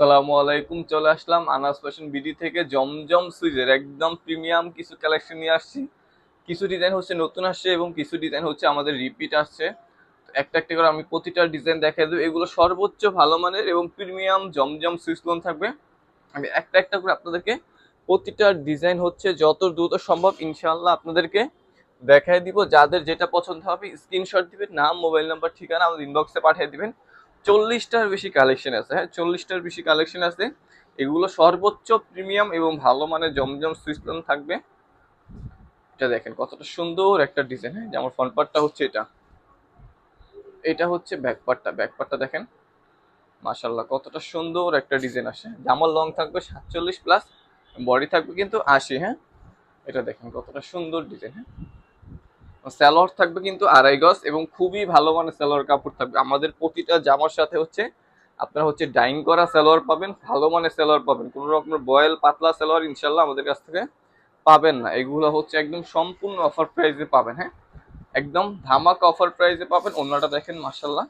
আসসালামু আলাইকুম, চলে আসলাম আনাস ফ্যাশন বিডি থেকে জমজম সুইজের একদম প্রিমিয়াম কিছু কালেকশন নিয়ে আসছি। কিছু ডিজাইন হচ্ছে নতুন আসছে এবং কিছু ডিজাইন হচ্ছে আমাদের রিপিট আসছে। একটা একটা করে আমি প্রতিটা ডিজাইন দেখাই দেবো। এগুলো সর্বোচ্চ ভালো মানের এবং প্রিমিয়াম জমজম সুইচ লোন থাকবে। আমি একটা একটা করে আপনাদেরকে প্রতিটা ডিজাইন হচ্ছে যত দ্রুত সম্ভব ইনশাল্লাহ আপনাদেরকে দেখাই দিব। যাদের যেটা পছন্দ হবে স্ক্রিনশট দিবেন, নাম মোবাইল নাম্বার ঠিকানা আমাদের ইনবক্সে পাঠিয়ে দিবেন। চল্লিশটার বেশি কালেকশন আছে। হ্যাঁ চল্লিশটার বেশি কালেকশন আছে। এগুলো সর্বোচ্চ প্রিমিয়াম এবং ভালো মানের জমজম সুইচলন থাকবে। এটা দেখেন, কতটা সুন্দর একটা ডিজাইন হ্যাঁ যেমন ফ্রন্ট পার্টটা হচ্ছে এটা। এটা হচ্ছে ব্যাক পার্টটা ব্যাক পার্টটা দেখেন মাশাল্লাহ কতটা সুন্দর একটা ডিজাইন আসে। জামার লং থাকবে সাতচল্লিশ প্লাস বডি থাকবে কিন্তু আশি। হ্যাঁ এটা দেখেন, কতটা সুন্দর ডিজাইন হ্যাঁ স্যালোয়ার থাকবে কিন্তু আড়াই গজ এবং খুবই ভালো মানের স্যালোয়ার কাপড় থাকবে। আমাদের প্রতিটা জামার সাথে হচ্ছে আপনারা হচ্ছে ডাইং করা স্যালোয়ার পাবেন, ভালো মানের স্যালোয়ার পাবেন। কোনো রকমের বয়েল, পাতলা স্যালোয়ার ইনশাল্লাহ আমাদের কাছ থেকে পাবেন না। এগুলো হচ্ছে একদম সম্পূর্ণ অফার প্রাইসে পাবেন হ্যাঁ? একদম ধামাকা অফার প্রাইসে পাবেন। ওনাটা দেখেন মার্শাল্লাহ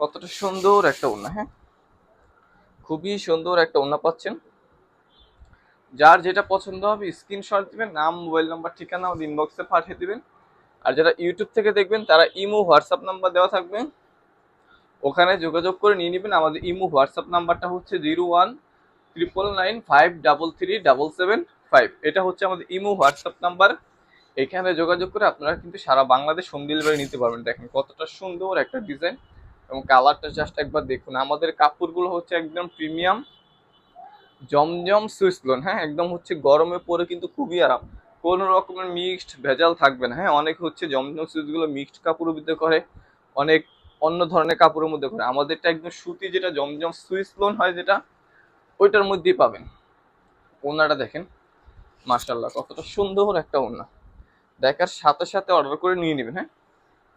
কতটা সুন্দর একটা ওনা হ্যাঁ? খুবই সুন্দর একটা ওনা পাচ্ছেন। যার যেটা পছন্দ হবে স্ক্রিনশট দিবেন, নাম মোবাইল নাম্বার ঠিকানা আমাদের ইনবক্সে পাঠিয়ে দিবেন। আর যারা ইউটিউব থেকে দেখবেন, তারা ইমো হোয়াটসঅ্যাপ নাম্বার দেওয়া থাকবে। ওখানে যোগাযোগ করে নিয়ে নেবেন। আমাদের ইমো হোয়াটসঅ্যাপ নাম্বারটা হচ্ছে zero one triple nine five double three double seven five এটা হচ্ছে আমাদের ইমো হোয়াটসঅ্যাপ নাম্বার এখানে যোগাযোগ করে আপনারা কিন্তু সারা বাংলাদেশ হোম ডেলিভারি নিতে পারবেন। দেখেন কতটা সুন্দর একটা ডিজাইন এবং কালারটা জাস্ট একবার দেখুন। আমাদের কাপড়গুলো হচ্ছে একদম প্রিমিয়াম জমজম সুইস লোন হ্যাঁ? একদম হচ্ছে গরমে পরে কিন্তু খুবই আরাম। কোনো রকমের মিক্সড ভেজাল থাকবে না। হ্যাঁ অনেক হচ্ছে জমজম সুইচগুলো মিক্সড কাপড়ের মধ্যে করে, অনেক অন্য ধরনের কাপড়ের মধ্যে করে। আমাদেরটা একদম সুতি যেটা জমজম সুইচ লোন হয় যেটা, ওইটার মধ্যেই পাবেন। ওনাটা দেখেন মার্শাল্লাহ কতটা সুন্দর একটা ওনা। দেখার সাথে সাথে অর্ডার করে নিয়ে নেবেন হ্যাঁ?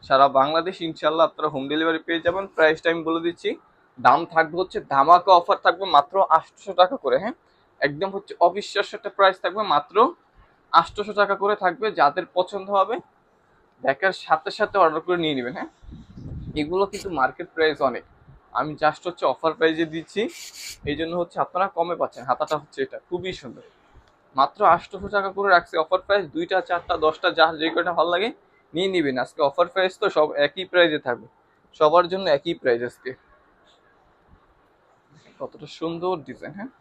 সারা বাংলাদেশ ইনশাল্লাহ আপনারা হোম ডেলিভারি পেয়ে যাবেন। প্রাইসটা আমি বলে দিচ্ছি। দাম থাকবে হচ্ছে, ধামাকা অফার থাকবে মাত্র আটশো টাকা করে হ্যাঁ? একদম হচ্ছে অবিশ্বাস্য একটা প্রাইস থাকবে মাত্র আটশোশো টাকা করে থাকবে, যাদের পছন্দ হবে, দেখার সাথে সাথে অর্ডার করে নিয়ে নেবেন হ্যাঁ? এগুলো কিন্তু মার্কেট প্রাইস অনেক। আমি জাস্ট হচ্ছে অফার প্রাইজে দিচ্ছি। এই জন্য হচ্ছে আপনারা কমে পাচ্ছেন। হাতাটা হচ্ছে এটা, খুবই সুন্দর। মাত্র আটশোশো টাকা করে রাখছি অফার প্রাইস দুইটা, চারটা, দশটা, যা যে কয়টা ভালো লাগে, নিয়ে নিবেন। আজকে অফার প্রাইস তো সব একই প্রাইজে থাকবে। সবার জন্য একই প্রাইস আজকে। কতটা সুন্দর ডিজাইন হ্যাঁ?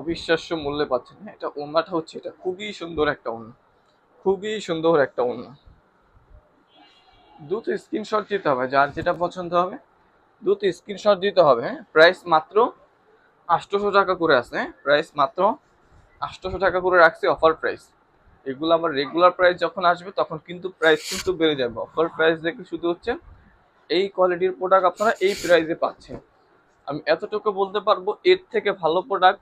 অবিশ্বাস্য মূল্যে পাচ্ছেন। হ্যাঁ এটা ওনাটা হচ্ছে, এটা খুবই সুন্দর একটা ওনা খুবই সুন্দর একটা ওনা দ্রুত স্ক্রিনশট দিতে হবে, যার যেটা পছন্দ হবে, দ্রুত স্ক্রিনশট দিতে হবে হ্যাঁ। প্রাইস মাত্র আটশোশো টাকা করে আছে হ্যাঁ। প্রাইস মাত্র আটশোশো টাকা করে রাখছি অফার প্রাইস। এগুলো আমার রেগুলার প্রাইস যখন আসবে, তখন কিন্তু প্রাইস কিন্তু বেড়ে যাবে। অফার প্রাইস দেখে শুধু হচ্ছে এই কোয়ালিটির প্রোডাক্ট আপনারা এই প্রাইসে পাচ্ছেন। আমি এতটুকু বলতে পারব, এর থেকে ভালো প্রোডাক্ট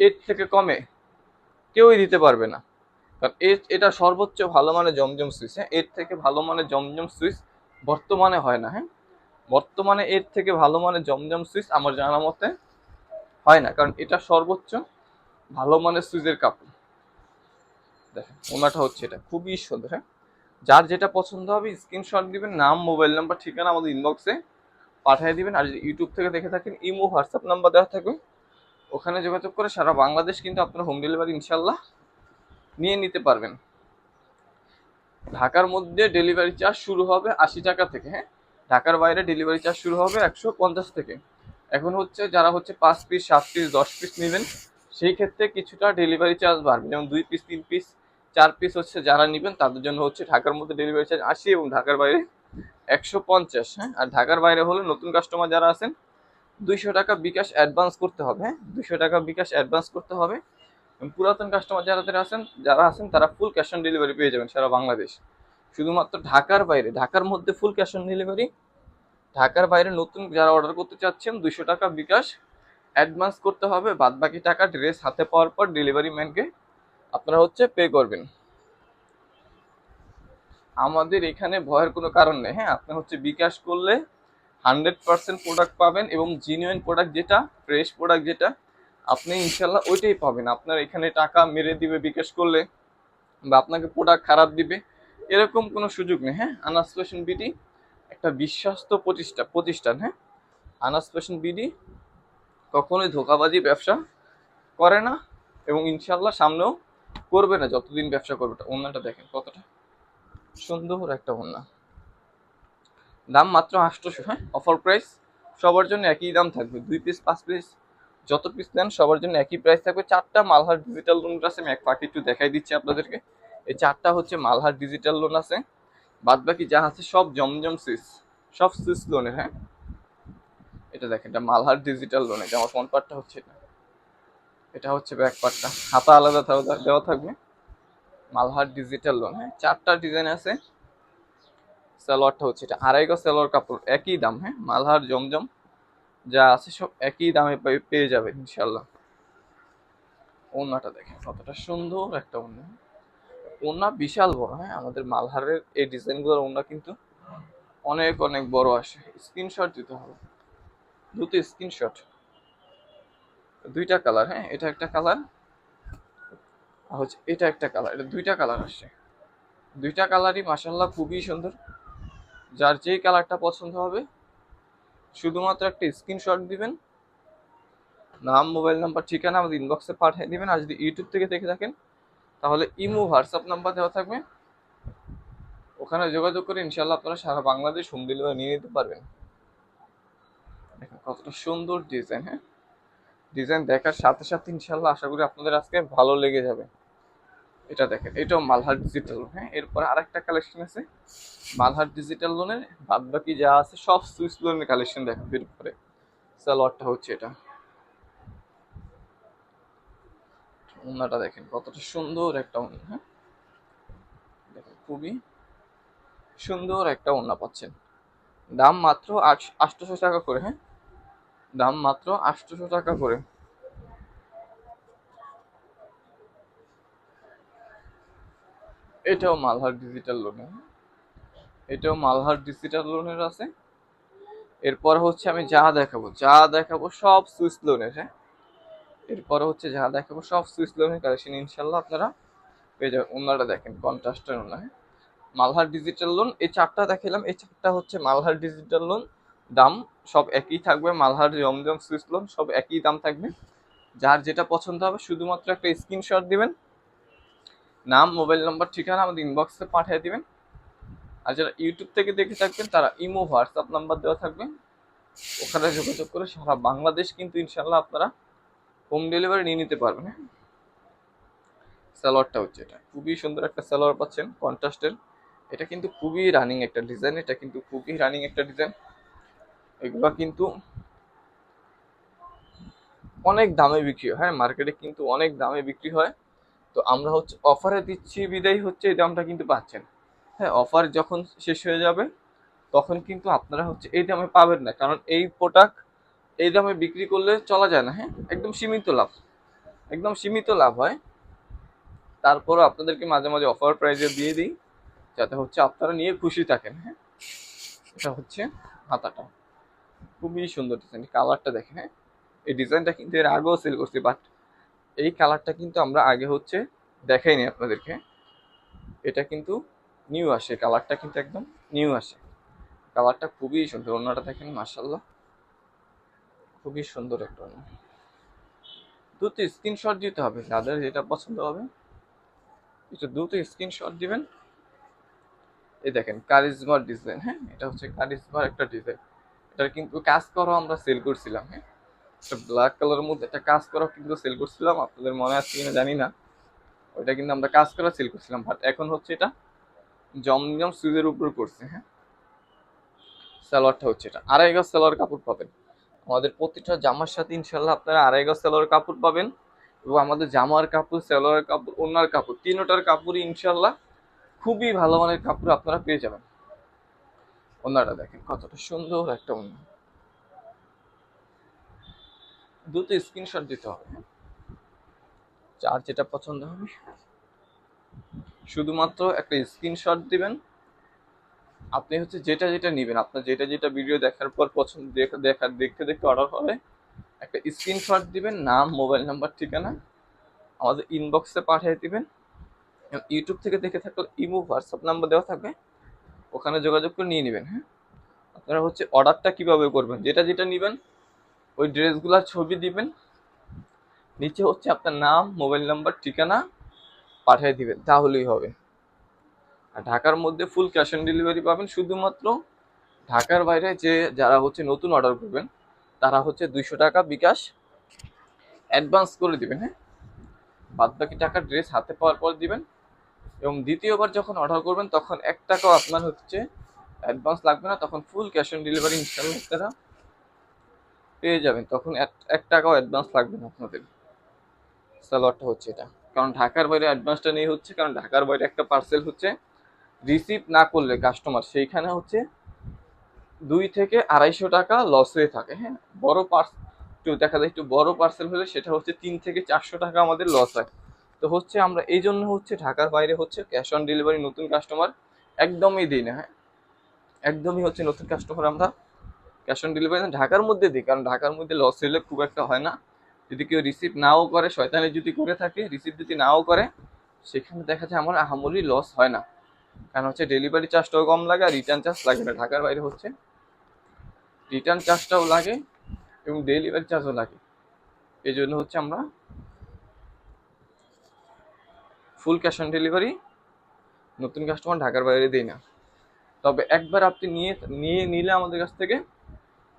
এর থেকে কমে কেউই দিতে পারবে না। কারণ এর, এটা সর্বোচ্চ ভালো মানের জমজম সুইচ হ্যাঁ? এর থেকে ভালো মানের জমজম সুইচ বর্তমানে হয় না হ্যাঁ? বর্তমানে এর থেকে ভালো মানের জমজম সুইচ আমার জানা মতে হয় না, কারণ এটা সর্বোচ্চ ভালো মানের সুইচের কাপড়। দেখেন, ওনাটা হচ্ছে এটা, খুবই সুন্দর হ্যাঁ? যার যেটা পছন্দ হবে স্ক্রিনশট দিবেন, নাম মোবাইল নাম্বার ঠিকানা আমাদের ইনবক্সে পাঠিয়ে দিবেন। আর যদি ইউটিউব থেকে দেখে থাকেন, ইমো হোয়াটসঅ্যাপ নাম্বার দেওয়া থাকবে। ওখানে যোগাযোগ করে সারা বাংলাদেশ কিন্তু আপনারা হোম ডেলিভারি ইনশাল্লাহ নিয়ে নিতে পারবেন। ঢাকার মধ্যে ডেলিভারি চার্জ শুরু হবে আশি টাকা থেকে হ্যাঁ? ঢাকার বাইরে ডেলিভারি চার্জ শুরু হবে একশো পঞ্চাশ থেকে। এখন হচ্ছে যারা হচ্ছে পাঁচ পিস সাত পিস দশ পিস নেবেন, সেই ক্ষেত্রে কিছুটা ডেলিভারি চার্জ বাড়বে। যেমন দুই পিস তিন পিস চার পিস হচ্ছে যারা নেবেন, তাদের জন্য হচ্ছে ঢাকার মধ্যে ডেলিভারি চার্জ আশি এবং ঢাকার বাইরে একশো পঞ্চাশ হ্যাঁ? আর ঢাকার বাইরে হলে নতুন কাস্টমার যারা আছেন দুইশো টাকা বিকাশ অ্যাডভান্স করতে হবে হ্যাঁ? দুইশো টাকা বিকাশ অ্যাডভান্স করতে হবে। পুরাতন কাস্টমার যারা যারা আছেন যারা আছেন, তারা ফুল ক্যাশ অন ডেলিভারি পেয়ে যাবেন সারা বাংলাদেশ। শুধুমাত্র ঢাকার বাইরে, ঢাকার মধ্যে ফুল ক্যাশ অন ডেলিভারি ঢাকার বাইরে নতুন যারা অর্ডার করতে চাচ্ছেন, দুইশো টাকা বিকাশ অ্যাডভান্স করতে হবে। বাদ বাকি টাকা ড্রেস হাতে পাওয়ার পর ডেলিভারি ম্যানকে আপনারা হচ্ছে পে করবেন। আমাদের এখানে ভয়ের কোনো কারণ নেই হ্যাঁ? আপনি হচ্ছে বিকাশ করলে হান্ড্রেড পার্সেন্ট প্রোডাক্ট পাবেন এবং জিনুইন প্রোডাক্ট যেটা ফ্রেশ প্রোডাক্ট যেটা, আপনি ইনশাল্লাহ ওইটাই পাবেন। আপনার এখানে টাকা মেরে দিবে বিকাশ করলে বা আপনাকে প্রোডাক্ট খারাপ দিবে, এরকম কোনো সুযোগ নেই। হ্যাঁ আনাস ফ্যাশন বিডি একটা বিশ্বস্ত প্রতিষ্ঠা প্রতিষ্ঠান হ্যাঁ? আনাস ফ্যাশন বিডি কখনোই ধোকাবাজি ব্যবসা করে না এবং ইনশাল্লাহ সামনেও করবে না, যতদিন ব্যবসা করবে না। ওন্নাটা দেখেন কতটা সুন্দর একটা ওন্না দাম মাত্র আটশোশো হ্যাঁ? অফার প্রাইস সবার জন্য একই দাম থাকবে। দুই পিস পাঁচ পিস যত পিস নেন সবার জন্য একই প্রাইস থাকবে। চারটা মালহার ডিজিটাল লোন আছে, আমি এক পাখি একটু দেখাই দিচ্ছি আপনাদেরকে। এই চারটা হচ্ছে মালহার ডিজিটাল লোন আছে। বাদ বাকি যা আছে সব জমজম সুইস সব সুইস লোনের হ্যাঁ? এটা দেখেন, এটা মালহার ডিজিটাল লোন এটা আমার ফোন পার্টটা হচ্ছে এটা। এটা হচ্ছে ব্যাক পার্টটা হাতা আলাদা দেওয়া থাকবে। মালহার ডিজিটাল লোন হ্যাঁ? চারটা ডিজাইন আছে। সালোয়ারটা হচ্ছে এটা। আড়াই গজ সালোয়ার কাপড়, একই দাম হ্যাঁ? মালহার জমজম, যা আছে সব একই দামে পেয়ে যাবে ইনশাল্লাহ ওনাটা দেখেন, কতটা সুন্দর একটা ওনা ওনা বিশাল বড় হ্যাঁ? আমাদের মালহারের এই ডিজাইনগুলোর ওনা কিন্তু অনেক অনেক বড় আসে। স্ক্রিনশট দিতে হবে। দুটো স্ক্রিনশট। দুইটা কালার হ্যাঁ? এটা একটা কালার হচ্ছে এটা একটা কালার। এটা দুইটা কালার আসছে। দুইটা কালারই মাসাল্লাহ খুবই সুন্দর। যার যেই কালারটা পছন্দ হবে, শুধুমাত্র একটা স্ক্রিনশট দিবেন, নাম মোবাইল নাম্বার ঠিকানা আমাদের ইনবক্সে পাঠিয়ে দিবেন, আর যদি ইউটিউব থেকে দেখে থাকেন, তাহলে ইমো, হোয়াটসঅ্যাপ নাম্বার দেওয়া থাকবে। ওখানে যোগাযোগ করে ইনশাল্লাহ আপনারা সারা বাংলাদেশ হোম ডেলিভারি নিয়ে নিতে পারবেন। কতটা সুন্দর ডিজাইন হ্যাঁ? ডিজাইন দেখার সাথে সাথে ইনশাল্লাহ আশা করি আপনাদের আজকে ভালো লেগে যাবে। এটা দেখেন, এটাও মালহার ডিজিটাল লোন হ্যাঁ? এরপর আরেকটা কালেকশন আছে, মালহার ডিজিটাল লোনের বাদ বাকি যা আছে, সব সুইস লোনের কালেকশন দেখেন, বের করে। সালোয়ারটা হচ্ছে এটা। ওনাটা দেখেন, কতটা সুন্দর একটা ওনা হ্যাঁ? দেখেন, খুবই সুন্দর একটা ওনা পাচ্ছেন। দাম মাত্র আটশোশো টাকা করে হ্যাঁ? দাম মাত্র আটশোশো টাকা করে। এটাও মালহার ডিজিটাল লোনের এটাও মালহার ডিজিটাল লোনের আছে। এরপর হচ্ছে আমি যা দেখাবো যা দেখাবো সব সুইস লোনের হ্যাঁ? এরপর হচ্ছে যা দেখাবো সব সুইস লোনের কালেকশন ইনশাল্লাহ আপনারা পেয়ে যাবেন। ওনারা দেখেন কন্ট্রাস্টের ওনা হ্যাঁ? মালহার ডিজিটাল লোন এই চারটা দেখালাম এই চারটা হচ্ছে মালহার ডিজিটাল লোন দাম সব একই থাকবে। মালহার জমজম সুইস লোন সব একই দাম থাকবে। যার যেটা পছন্দ হবে, শুধুমাত্র একটা স্ক্রিনশট দিবেন। নাম, মোবাইল নাম্বার, ঠিকানা আমাদের ইনবক্সে পাঠিয়ে দিবেন। আর যারা ইউটিউব থেকে দেখে থাকবেন, তারা ইমো, হোয়াটসঅ্যাপ নাম্বার দেওয়া থাকবে। ওখানে যোগাযোগ করে সারা বাংলাদেশ কিন্তু ইনশাল্লাহ আপনারা হোম ডেলিভারি নিয়ে নিতে পারবেন হ্যাঁ? সালোয়ারটা হচ্ছে এটা। খুবই সুন্দর একটা সালোয়ার পাচ্ছেন কন্ট্রাস্টের এটা কিন্তু খুবই রানিং একটা ডিজাইন এটা কিন্তু খুবই রানিং একটা ডিজাইন এগুলো কিন্তু অনেক দামে বিক্রি হয় হ্যাঁ? মার্কেটে কিন্তু অনেক দামে বিক্রি হয়। তো আমরা হচ্ছে অফারে দিচ্ছি, বিদায় হচ্ছে, এই দামটা কিন্তু পাচ্ছেন। হ্যাঁ অফার যখন শেষ হয়ে যাবে, তখন কিন্তু আপনারা হচ্ছে এই দামে পাবেন না। কারণ এই প্রোডাক্ট এই দামে বিক্রি করলে চলা যায় না হ্যাঁ? একদম সীমিত লাভ। একদম সীমিত লাভ হয়। তারপরও আপনাদেরকে মাঝে মাঝে অফার প্রাইজে দিয়ে দিই, যাতে হচ্ছে আপনারা নিয়ে খুশি থাকেন হ্যাঁ? এটা হচ্ছে হাতাটা। খুবই সুন্দর ডিজাইন কালারটা দেখেন হ্যাঁ? এই ডিজাইনটা কিন্তু এর আগেও সেল করছি বাট এই কালারটা কিন্তু আমরা আগে হচ্ছে দেখাইনি আপনাদেরকে। এটা কিন্তু নিউ আসে কালারটা কিন্তু একদম নিউ আসে। কালারটা খুবই সুন্দর, অন্যটা দেখেন মার্শাল্লাহ খুবই সুন্দর একটা অন্য। দুটো স্ক্রিনশট দিতে হবে, যাদের যেটা পছন্দ হবে। একটু দ্রুত স্ক্রিনশট দিবেন। এই দেখেন কারিজমার ডিজাইন হ্যাঁ? এটা হচ্ছে কারিজমার একটা ডিজাইন এটার কিন্তু কাজ করা আমরা সেল করছিলাম হ্যাঁ? একটা ব্ল্যাক কালারের মধ্যে একটা কাজ করা কিন্তু সেল করছিলাম, আপনাদের মনে আছে কিনা জানি না। ওইটা কিন্তু আমরা কাজ করা সেল করছিলাম বাট এখন হচ্ছে এটা জমজম সুইজের উপর করছে হ্যাঁ? সালোয়ারটা হচ্ছে এটা। আড়াই গজ সালোয়ার কাপড় পাবেন। আমাদের প্রতিটা জামার সাথে ইনশাল্লাহ আপনারা আড়াই গজ সালোয়ার কাপড় পাবেন এবং আমাদের জামার কাপড় সালোয়ার কাপড়, ওনার কাপড়, তিনোটার কাপড়ই ইনশাল্লাহ খুবই ভালো মানের কাপড় আপনারা পেয়ে যাবেন। ওনাটা দেখেন কতটা সুন্দর একটা ওনা। দুটো স্ক্রিনশট দিতে হবে। যার যেটা পছন্দ হবে। শুধুমাত্র একটা স্ক্রিনশট দিবেন। আপনি হচ্ছে যেটা যেটা নেবেন, আপনার যেটা যেটা ভিডিও দেখার পর পছন্দ, দেখা দেখার দেখতে দেখতে অর্ডার হবে, একটা স্ক্রিনশট দিবেন, নাম মোবাইল নাম্বার ঠিকানা, আমাদের ইনবক্সে পাঠিয়ে দিবেন। ইউটিউব থেকে দেখে থাকলে ইমো হোয়াটসঅ্যাপ নাম্বার দেওয়া থাকবে। ওখানে যোগাযোগ করে নিয়ে নেবেন হ্যাঁ? আপনারা হচ্ছে অর্ডারটা কীভাবে করবেন? যেটা যেটা নেবেন ওই ড্রেসগুলোর ছবি দিবেন। নিচে হচ্ছে আপনার নাম, মোবাইল নাম্বার, ঠিকানা পাঠিয়ে দিবেন, তাহলেই হবে। আর ঢাকার মধ্যে ফুল ক্যাশ অন ডেলিভারি পাবেন, শুধুমাত্র ঢাকার বাইরে যে যারা হচ্ছে নতুন অর্ডার করবেন, তারা হচ্ছে দুইশো টাকা বিকাশ অ্যাডভান্স করে দিবেন হ্যাঁ? বাদ বাকি টাকা ড্রেস হাতে পাওয়ার পর দিবেন। এবং দ্বিতীয়বার যখন অর্ডার করবেন, তখন এক টাকাও আপনার হচ্ছে অ্যাডভান্স লাগবে না, তখন full cash on delivery installment আপনারা পেয়ে যাবেন। তখন এক- টাকাও অ্যাডভান্স লাগবে না আপনাদের। সালোয়ারটা হচ্ছে এটা। কারণ ঢাকার বাইরে অ্যাডভান্সটা নেই হচ্ছে, কারণ ঢাকার বাইরে একটা পার্সেল হচ্ছে রিসিভ না করলে কাস্টমার সেইখানে হচ্ছে দুই থেকে আড়াইশো টাকা লস হয়ে থাকে হ্যাঁ? বড় পার্সেল একটু দেখা যায় একটু বড় পার্সেল হলে সেটা হচ্ছে তিন থেকে চারশো টাকা আমাদের লস হয়। তো হচ্ছে আমরা এই জন্য হচ্ছে ঢাকার বাইরে হচ্ছে ক্যাশ অন ডেলিভারি নতুন কাস্টমার একদমই দিই না হ্যাঁ? একদমই হচ্ছে নতুন কাস্টমার আমরা ক্যাশ অন ডেলিভারি ঢাকার মধ্যে দিই, কারণ ঢাকার মধ্যে লস হলে খুব একটা হয় না। যদি কেউ রিসিভ নাও করে, শয়তানি যদি করে থাকে রিসিভ যদি নাও করে, সেখানে দেখা যায় আমার আহামরি লস হয় না। কারণ হচ্ছে ডেলিভারি চার্জটাও কম লাগে, আর রিটার্ন চার্জ লাগে না, ঢাকার বাইরে হচ্ছে। রিটার্ন চার্জটাও লাগে এবং ডেলিভারি চার্জও লাগে। এই জন্য হচ্ছে আমরা ফুল ক্যাশ অন ডেলিভারি নতুন কাস্টমার ঢাকার বাইরে দিই না। তবে একবার আপনি নিয়ে নিয়ে নিলে আমাদের কাছ থেকে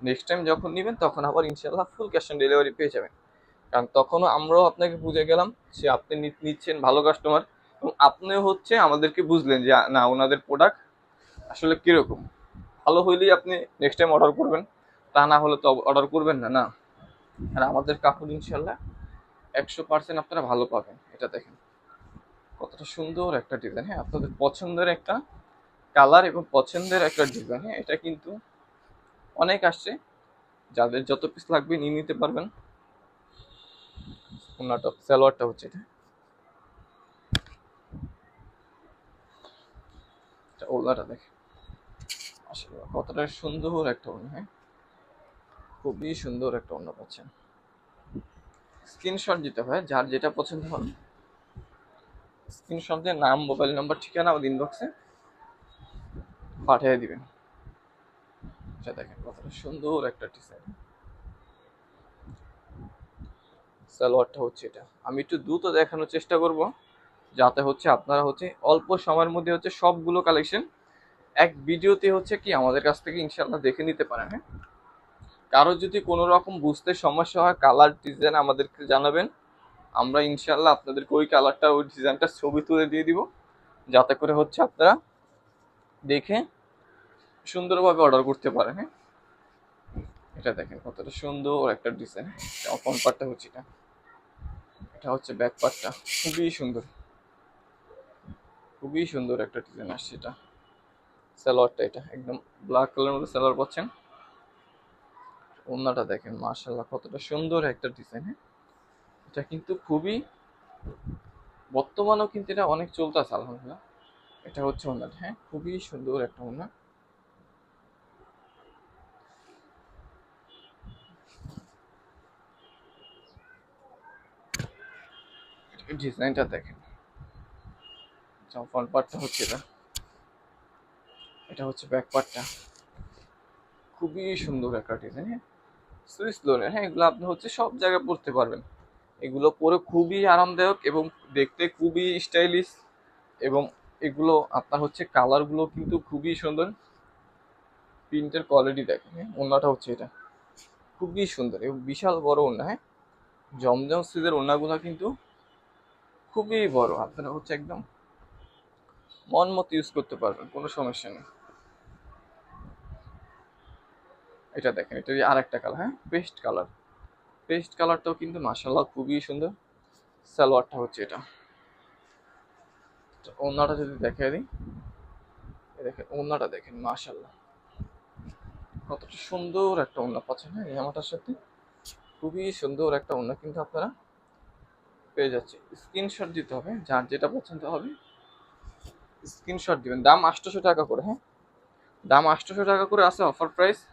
নেক্সট টাইম যখন নেবেন, তখন আবার ইনশাল্লাহ ফুল ক্যাশ অন ডেলিভারি পেয়ে যাবেন। কারণ তখনও আমরাও আপনাকে বুঝে গেলাম যে আপনি নিচ্ছেন ভালো কাস্টমার এবং আপনিও হচ্ছে আমাদেরকে বুঝলেন যে, না, ওনাদের প্রোডাক্ট আসলে কীরকম? ভালো হইলেই আপনি নেক্সট টাইম অর্ডার করবেন, তা না হলে তো অর্ডার করবেন না না। আর আমাদের কাপড় ইনশাল্লাহ একশো পার্সেন্ট আপনারা ভালো পাবেন, এটা দেখেন। কতটা সুন্দর একটা ডিজাইন হ্যাঁ আপনাদের পছন্দের একটা কালার এবং পছন্দের একটা ডিজাইন হ্যাঁ এটা কিন্তু অনেক আসছে। যাদের যত পিস লাগবে নিয়ে নিতে পারবেন। ওনাটা সালোয়ারটা হচ্ছে এটা। এটা ওলাটা দেখে আসলে কতটা সুন্দর একটা ওড়না হ্যাঁ? খুবই সুন্দর একটা ওড়না পাচ্ছেন। স্ক্রিনশট দিতে হয়, যার যেটা পছন্দ হবে স্ক্রিনশট দিয়ে নাম মোবাইল নাম্বার ঠিকানা আমাদের ইনবক্সে পাঠিয়ে দিবেন। এটা দেখেন কতটা সুন্দর একটা ডিজাইন সালোয়ারটা হচ্ছে এটা। আমি একটু দ্রুত দেখানোর চেষ্টা করব, যাতে হচ্ছে আপনারা হচ্ছে অল্প সময়ের মধ্যে হচ্ছে সবগুলো কালেকশন এক ভিডিওতে হচ্ছে কি আমাদের কাছ থেকে ইনশাল্লাহ দেখে নিতে পারেন হ্যাঁ? কারও যদি কোনো রকম বুঝতে সমস্যা হয় কালার ডিজাইন আমাদেরকে জানাবেন। আমরা ইনশাল্লাহ আপনাদেরকে ওই কালারটা ওই ডিজাইনটা ছবি তুলে দিয়ে দিব, যাতে করে হচ্ছে আপনারা দেখে সুন্দরভাবে অর্ডার করতে পারেন। হ্যাঁ এটা দেখেন কতটা সুন্দর একটা ডিজাইন ফ্রন্ট পার্টটা হচ্ছে এটা। এটা হচ্ছে ব্যাক পার্টটা খুবই সুন্দর। খুবই সুন্দর একটা ডিজাইন আসছে এটা। সালোয়ারটা এটা। একদম ব্ল্যাক কালারের মধ্যে সালোয়ার পাচ্ছেন। ওন্নাটা দেখেন মার্শাল্লাহ কতটা সুন্দর একটা ডিজাইন হ্যাঁ? এটা কিন্তু খুবই, বর্তমানেও কিন্তু এটা অনেক চলতেছে, আলহামদুলিল্লাহ। এটা হচ্ছে ওনার হ্যাঁ? খুবই সুন্দর একটা ওনা ডিজাইনটা দেখেন। ফ্রন্ট পার্টটা হচ্ছে এটা। এটা হচ্ছে ব্যাক পার্টটা খুবই সুন্দর একটা ডিজাইন হ্যাঁ? সুইস লোনের হ্যাঁ? এগুলো আপনি হচ্ছে সব জায়গায় পরতে পারবেন। এগুলো পরে খুবই আরামদায়ক এবং দেখতে খুবই স্টাইলিশ এবং এগুলো আপনার হচ্ছে কালারগুলো কিন্তু খুবই সুন্দর। প্রিন্টের কোয়ালিটি দেখেন হ্যাঁ? ওনাটা হচ্ছে এটা। খুবই সুন্দর এবং বিশাল বড় ওনা হ্যাঁ? জমজম সিজের ওনাগুলো কিন্তু খুবই বড়, আপনারা হচ্ছে একদম মন মতো ইউজ করতে পারবেন, কোনো সমস্যা নেই। এটা দেখেন, এটা আর একটা কালার হ্যাঁ? পেস্ট কালার পেস্ট কালারটাও কিন্তু মাসাল্লাহ খুবই সুন্দর। সালোয়ারটা হচ্ছে এটা। তো ওনাটা যদি দেখে দিই। দেখেন ওনাটা দেখেন মাশাল্লাহ কতটা সুন্দর একটা ওনা পাচ্ছেন হ্যাঁ এই জামাটার সাথে? খুবই সুন্দর একটা ওনা কিন্তু আপনারা পেয়ে যাচ্ছে। স্ক্রিনশট দিতে হবে, যার যেটা পছন্দ হবে। স্ক্রিনশট দিবেন। দাম আটশোশো টাকা করে হ্যাঁ? দাম আটশোশো টাকা করে আছে অফার প্রাইস।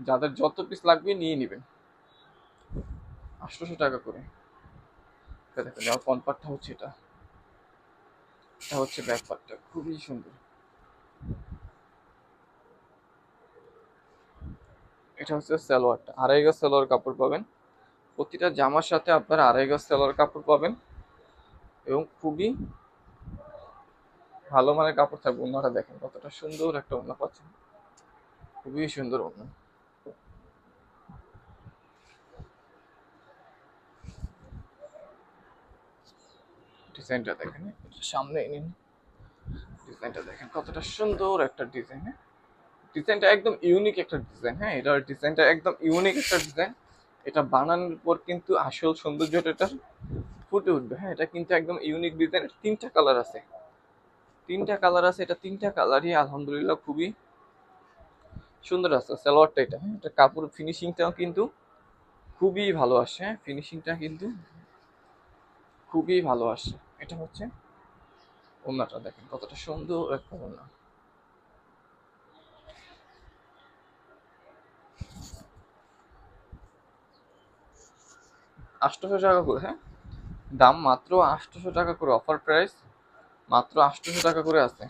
যাদের যত পিস লাগবে নিয়ে নেবেন। আটশোশো টাকা করে। দেখেন আমার হচ্ছে এটা। এটা হচ্ছে ব্যাপারটা খুবই সুন্দর। এটা হচ্ছে সালোয়ারটা। আড়াই গজ সালোয়ার কাপড় পাবেন। প্রতিটা জামার সাথে আপনারা আড়াই গজ সালোয়ার কাপড় পাবেন এবং খুবই ভালো মানের কাপড় থাকবে ওনারা দেখেন, কতটা সুন্দর একটা ওনা পাচ্ছেন। খুবই সুন্দর ওনা। ডিজাইনটা দেখেন সামনে নিন। ডিজাইনটা দেখেন, কতটা সুন্দর একটা ডিজাইন হ্যাঁ। ডিজাইনটা একদম ইউনিক একটা ডিজাইন হ্যাঁ এটার ডিজাইনটা একদম ইউনিক একটা ডিজাইন। এটা বানানোর পর কিন্তু আসল সৌন্দর্যটা এটার ফুটে উঠবে। হ্যাঁ এটা কিন্তু একদম ইউনিক ডিজাইন তিনটা কালার আছে। তিনটা কালার আছে, এটা তিনটা কালারই আলহামদুলিল্লাহ খুবই সুন্দর আছে। সালোয়ারটা এটা হ্যাঁ এটা কাপড় ফিনিশিংটাও কিন্তু খুবই ভালো আসে। হ্যাঁ ফিনিশিংটা কিন্তু খুবই ভালো আসে। এটা হচ্ছে ওনাটা দেখেন কতটা সুন্দর একটা ওনা আটশোশো টাকা করে হ্যাঁ? দাম মাত্র আটশোশো টাকা করে অফার প্রাইস মাত্র আটশোশো টাকা করে আছে।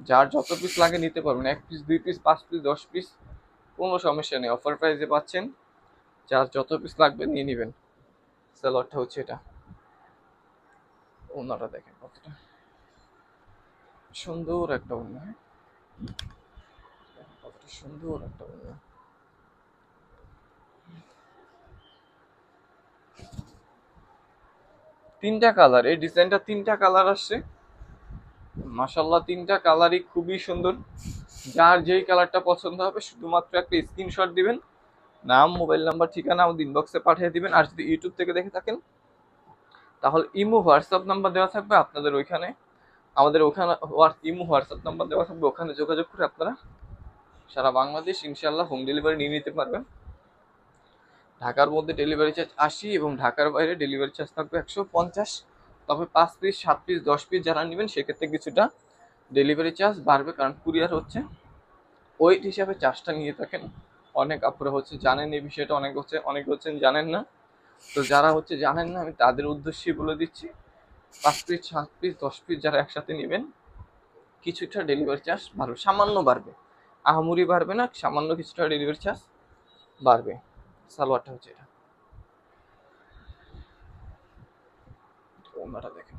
যার যত পিস লাগে নিতে পারবেন, এক পিস দুই পিস পাঁচ পিস দশ পিস কোনো সমস্যা নেই। অফার প্রাইসে পাচ্ছেন, যার যত পিস লাগবে নিয়ে নেবেন। স্যালোয়ারটা হচ্ছে এটা। ওনাটা দেখেন কতটা। সুন্দর একটা ওনা হ্যাঁ? কতটা সুন্দর একটা ওনা। তিনটা কালার এই ডিজাইনটা তিনটা কালার আসছে। মাসাল্লাহ তিনটা কালারই খুবই সুন্দর। যার যেই কালারটা পছন্দ হবে, শুধুমাত্র একটা স্ক্রিনশট দিবেন। নাম মোবাইল নাম্বার ঠিকানা আমাদের ইনবক্সে পাঠিয়ে দিবেন। আর যদি ইউটিউব থেকে দেখে থাকেন, তাহলে ইমো হোয়াটসঅ্যাপ নাম্বার দেওয়া থাকবে আপনাদের ওইখানে। আমাদের ওখানে ইমো হোয়াটসঅ্যাপ নাম্বার দেওয়া থাকবে। ওখানে যোগাযোগ করে আপনারা সারা বাংলাদেশ ইনশাল্লাহ হোম ডেলিভারি নিয়ে নিতে পারবেন। ঢাকার মধ্যে ডেলিভারি চার্জ আশি এবং ঢাকার বাইরে ডেলিভারি চার্জ থাকবে একশো পঞ্চাশ। তবে পাঁচ পিস সাত পিস দশ পিস যারা নেবেন, সেক্ষেত্রে কিছুটা ডেলিভারি চার্জ বাড়বে কারণ কুরিয়ার হচ্ছে। ওয়েট হিসাবে চার্জটা নিয়ে থাকেন। অনেক আপনারা হচ্ছে জানেন এই বিষয়টা, অনেক হচ্ছে, অনেক হচ্ছেন জানেন না। তো যারা হচ্ছে জানেন না, আমি তাদের উদ্দেশ্যে বলে দিচ্ছি, পাঁচ পিস সাত পিস দশ পিস যারা একসাথে নেবেন, কিছুটা ডেলিভারি চার্জ বাড়বে। সামান্য বাড়বে। আহামুরি বাড়বে না, সামান্য কিছুটা ডেলিভারি চার্জ বাড়বে। সালোয়ারটা হচ্ছে এটা। ওনাটা দেখেন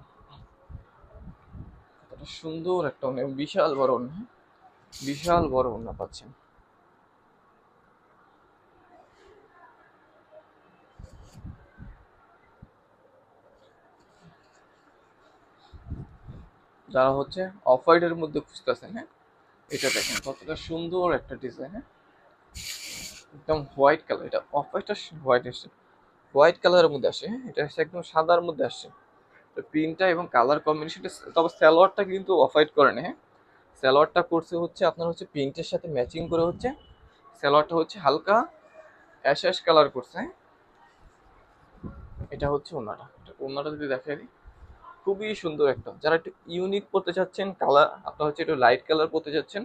সুন্দর একটা ওনা বিশাল বড় ওনা বিশাল বড় ওনা পাচ্ছেন। যারা হচ্ছে অফ হোয়াইটের মধ্যে খুঁজতেছেন হ্যাঁ? এটা দেখেন কতটা সুন্দর একটা ডিজাইন হ্যাঁ? একদম হোয়াইট কালার এটা অফ হোয়াইটটা হোয়াইট আসছে হোয়াইট কালারের মধ্যে আসে হ্যাঁ এটা হচ্ছে একদম সাদার মধ্যে আসছে। তো প্রিন্টটা এবং কালার কম্বিনেশনটা তবে সালোয়ারটা কিন্তু অফ হোয়াইট করে না হ্যাঁ। সালোয়ারটা করছে হচ্ছে আপনার হচ্ছে প্রিন্টের সাথে ম্যাচিং করে হচ্ছে, সালোয়ারটা হচ্ছে হালকা অ্যাশ অ্যাশ কালার করছে হ্যাঁ। এটা হচ্ছে ওনাটা ওনাটা যদি দেখে দিই, খুবই সুন্দর একটা। যারা একটু ইউনিক পড়তে চাচ্ছেন কালার আপনার হচ্ছে একটু লাইট কালার পড়তে চাচ্ছেন,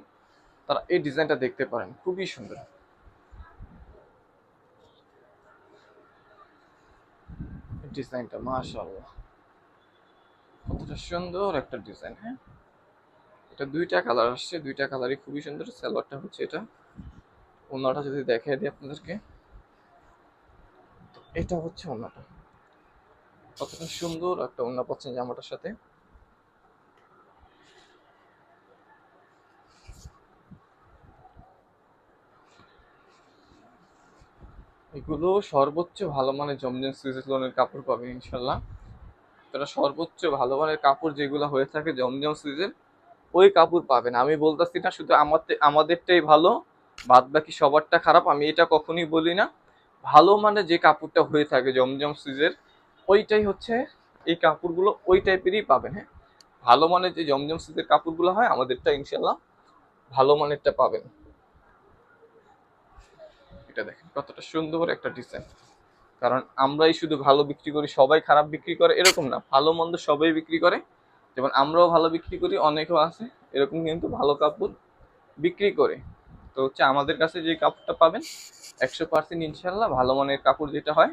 তারা এই ডিজাইনটা দেখতে পারেন, খুবই সুন্দর। ডিজাইনটা, মাশাআল্লাহ। কতটা সুন্দর একটা ডিজাইন হ্যাঁ? এটা দুইটা কালার আসছে, দুইটা কালারই খুবই সুন্দর। সালোয়ারটা হচ্ছে এটা। ওনাটা যদি দেখাই দিই আপনাদেরকে। এটা হচ্ছে ওনাটা। কতটা সুন্দর একটা ওনা পাচ্ছেন জামাটার সাথে। এগুলো সর্বোচ্চ ভালো মানের জমজম সিজনের কাপড় পাবেন ইনশাল্লাহ তারা সর্বোচ্চ ভালো মানের কাপড় যেগুলো হয়ে থাকে জমজম সিজন ওই কাপড় পাবেন। আমি বলতেছি না, শুধু আমাদের আমাদেরটাই ভালো বাদ বাকি সবারটা খারাপ, আমি এটা কখনই বলি না। ভালো মানে যে কাপড়টা হয়ে থাকে জমজম সিজের ওইটাই হচ্ছে এই কাপড়গুলো, ওই টাইপেরই পাবেন হ্যাঁ? ভালো মানের যে জমজম সিজের কাপড়গুলো হয়, আমাদেরটা ইনশাল্লাহ ভালো মানেরটা পাবেন। এটা দেখেন, কতটা সুন্দর একটা ডিজাইন কারণ আমরাই শুধু ভালো বিক্রি করি, সবাই খারাপ বিক্রি করে, এরকম না। ভালো মন্দ সবাই বিক্রি করে। যেমন আমরাও ভালো বিক্রি করি, অনেকেও আছে, এরকম কিন্তু ভালো কাপড় বিক্রি করে। তো হচ্ছে আমাদের কাছে যে কাপড়টা পাবেন, একশো পার্সেন্ট ইনশাল্লাহ ভালো মানের কাপড় যেটা হয়,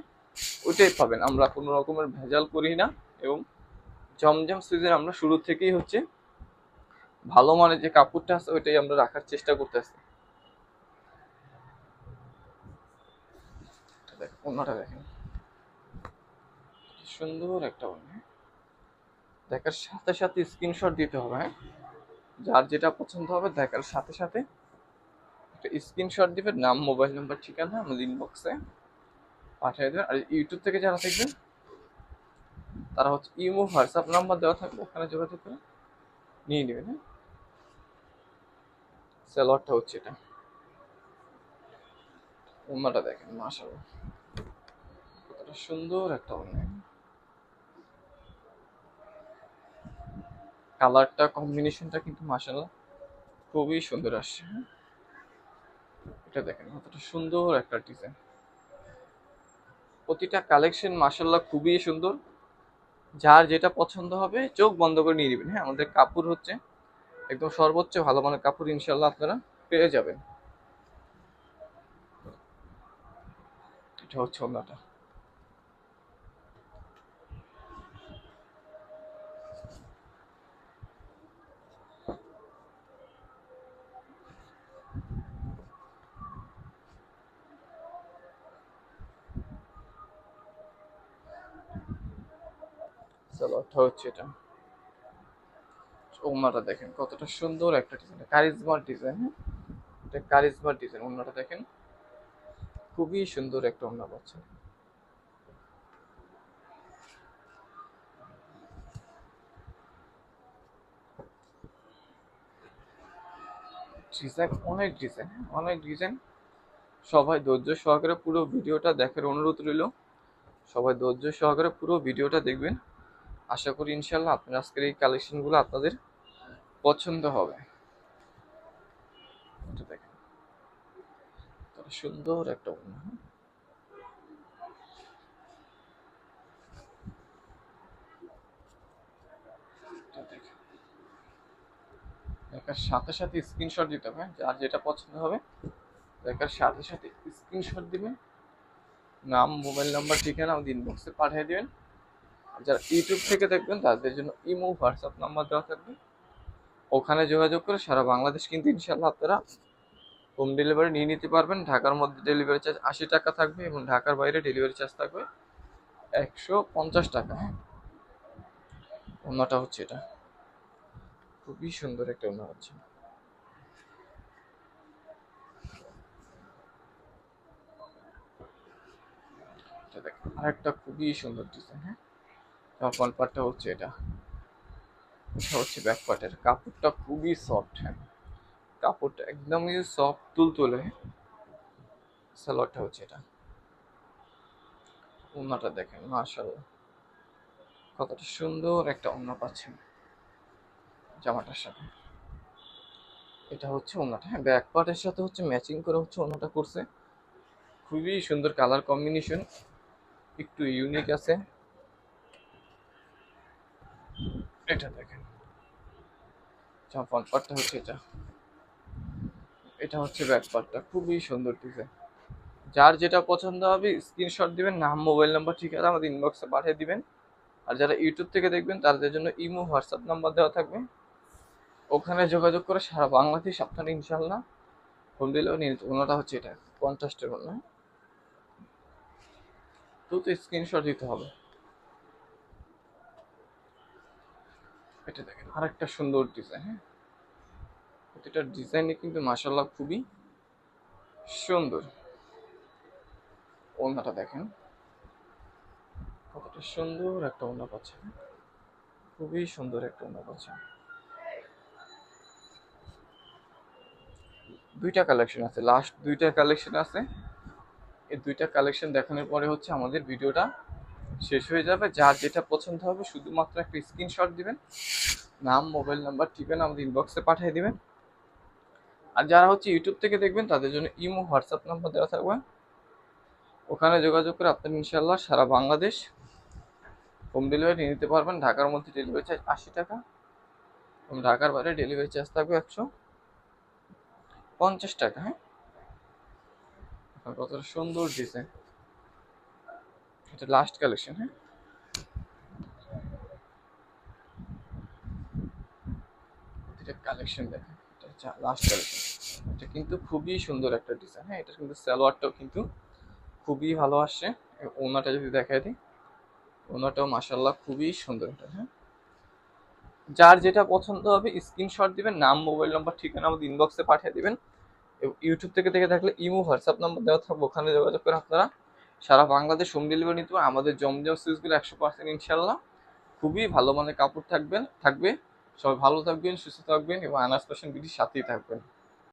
ওইটাই পাবেন। আমরা কোনো রকমের ভেজাল করি না এবং জমজম সিজন আমরা শুরু থেকেই হচ্ছে ভালো মানের যে কাপড়টা আছে, ওইটাই আমরা রাখার চেষ্টা করতেছি। অন্যটা দেখেন। সুন্দর একটা ওড়না দেখার সাথে সাথে স্ক্রিনশট দিতে হবে হ্যাঁ? যার যেটা পছন্দ হবে দেখার সাথে সাথে একটা স্ক্রিনশট দিবে নাম মোবাইল নাম্বার ঠিকানা আমাদের ইনবক্সে পাঠিয়ে দেবেন। আর ইউটিউব থেকে যারা দেখবেন, তারা হচ্ছে ইমো হোয়াটসঅ্যাপ নাম্বার দেওয়া থাকবে, ওখানে যোগাযোগ করে নিয়ে নেবেন হ্যাঁ? স্যালোয়ারটা হচ্ছে এটা। অন্যটা দেখেন, মাশাআল্লাহ। সুন্দর একটা ওড়না কালারটা কম্বিনেশনটা কিন্তু মাশাআল্লাহ খুবই সুন্দর আসছে হ্যাঁ? এটা দেখেন কতটা সুন্দর একটা ডিজাইন প্রতিটা কালেকশন মাশাআল্লাহ খুবই সুন্দর। যার যেটা পছন্দ হবে চোখ বন্ধ করে নিয়ে নেবেন হ্যাঁ? আমাদের কাপড় হচ্ছে একদম সর্বোচ্চ ভালো মানের কাপড় ইনশাল্লাহ আপনারা পেয়ে যাবেন। এটা হচ্ছে ওনাটা সালোয়ারটা হচ্ছে এটা। ওমাটা দেখেন, কতটা সুন্দর একটা ডিজাইন কারিজমার ডিজাইন হ্যাঁ? এটা কারিজমার ডিজাইন ওনাটা দেখেন। খুবই সুন্দর একটা ওনা ডিজাইন, অনেক ডিজাইন অনেক ডিজাইন। সবাই ধৈর্য সহকারে পুরো ভিডিওটা দেখার অনুরোধ রইল। সবাই ধৈর্য সহকারে পুরো ভিডিওটা দেখবেন। আশা করি ইনশাল্লাহ আপনার আজকের এই কালেকশনগুলো আপনাদের পছন্দ হবে। দেখেন। সুন্দর একটা ওড়না। দেখার সাথে সাথে স্ক্রিনশট দিতে হবে, যার যেটা পছন্দ হবে, দেখার সাথে সাথে স্ক্রিনশট দিবেন। নাম মোবাইল নাম্বার ঠিকানা আমাদের ইনবক্সে পাঠিয়ে দিবেন। যারা ইউটিউব থেকে দেখবেন, তাদের জন্য ইমো, হোয়াটসঅ্যাপ নাম্বার দেওয়া থাকবে। ওখানে যোগাযোগ করে সারা বাংলাদেশ কিন্তু ইনশাল্লাহ আপনারা হোম ডেলিভারি নিয়ে নিতে পারবেন। ঢাকার মধ্যে ডেলিভারি চার্জ আশি টাকা থাকবে এবং ঢাকার বাইরে ডেলিভারি চার্জ থাকবে একশো পঞ্চাশ টাকা। হ্যাঁ ওনাটা হচ্ছে এটা। খুবই সুন্দর একটা ওনা হচ্ছে। আরেকটা খুবই সুন্দর ডিজাইন হ্যাঁ? ফ্রন্ট পার্টটা হচ্ছে এটা। এটা হচ্ছে ব্যাক পার্টের কাপড়টা খুবই সফট হ্যাঁ। কাপড়টা একদমই সফট তুলতুলে। সালোয়ারটা হচ্ছে এটা। ওনাটা দেখেন, মাশাআল্লাহ। কতটা সুন্দর একটা ওনা পাচ্ছেন জামাটার সাথে। এটা হচ্ছে ওনাটা হ্যাঁ ব্যাক পার্টের সাথে হচ্ছে ম্যাচিং করে হচ্ছে ওনাটা করছে। খুবই সুন্দর কালার কম্বিনেশন একটু ইউনিক আছে। এটা দেখেন। ফ্রন্ট পার্টটা হচ্ছে এটা। এটা হচ্ছে ব্যাক পার্টটা খুবই সুন্দর ডিজাইন যার যেটা পছন্দ হবে স্ক্রিনশট দিবেন নাম মোবাইল নাম্বার ঠিকানা আমাদের ইনবক্সে পাঠিয়ে দিবেন। আর যারা ইউটিউব থেকে দেখবেন, তাদের জন্য ইমো হোয়াটসঅ্যাপ নাম্বার দেওয়া থাকবে। ওখানে যোগাযোগ করে সারা বাংলাদেশ আপনারা ইনশাল্লাহ হোম ডেলিভারি নিয়ে ওনাটা হচ্ছে এটা কন্ট্রাস্টের ওনা তো স্ক্রিনশট দিতে হবে। এটা দেখেন, আরেকটা সুন্দর ডিজাইন হ্যাঁ? প্রতিটা ডিজাইনে কিন্তু মাসাল্লাহ খুবই সুন্দর। ওনাটা দেখেন, কতটা সুন্দর একটা ওনা পাচ্ছে খুবই সুন্দর একটা ওনা পাচ্ছে। দুইটা কালেকশন আছে লাস্ট দুইটা কালেকশন আছে। এই দুইটা কালেকশন দেখানোর পরে হচ্ছে আমাদের ভিডিওটা শেষ হয়ে যাবে। যার যেটা পছন্দ হবে, শুধুমাত্র একটা স্ক্রিনশট দিবেন। নাম মোবাইল নাম্বার ঠিকানা আমাদের ইনবক্সে পাঠিয়ে দিবেন। আর যারা হচ্ছে ইউটিউব থেকে দেখবেন, তাদের জন্য ইমো হোয়াটসঅ্যাপ নাম্বার দেওয়া থাকবে। ওখানে যোগাযোগ করে আপনার ইনশাল্লাহ সারা বাংলাদেশ হোম ডেলিভারি নিতে পারবেন। ঢাকার মধ্যে ডেলিভারি চার্জ আশি টাকা। এবং ঢাকার বাইরে ডেলিভারি চার্জ থাকবে একশো পঞ্চাশ টাকা হ্যাঁ? কতটা সুন্দর ডিজাইন এটা লাস্ট কালেকশন হ্যাঁ? এটা কালেকশন দেখেন, এটা লাস্ট কালেকশন এটা কিন্তু খুবই সুন্দর একটা ডিজাইন হ্যাঁ? এটা কিন্তু সালোয়ারটাও কিন্তু খুবই ভালো আসছে। ওনাটা যদি দেখাই দিই ওনাটাও মাসাল্লাহ খুবই সুন্দর এটা হ্যাঁ? যার যেটা পছন্দ হবে স্ক্রিনশট দিবেন, নাম মোবাইল নাম্বার ঠিকানা আমাদের ইনবক্সে পাঠিয়ে দিবেন। ইউটিউব থেকে দেখে থাকলে ইমো হোয়াটসঅ্যাপ নাম্বার দেওয়া থাকবে, ওখানে যোগাযোগ করে আপনারা সারা বাংলাদেশ হোম ডেলিভারি নিতে পারেন আমাদের জমজম সুইচগুলো একশো পার্সেন্ট ইনশাল্লাহ খুবই ভালো মানের কাপড় থাকবেন, থাকবে। সবাই ভালো থাকবেন, সুস্থ থাকবেন এবং আনাস বিধি সাথেই থাকবেন।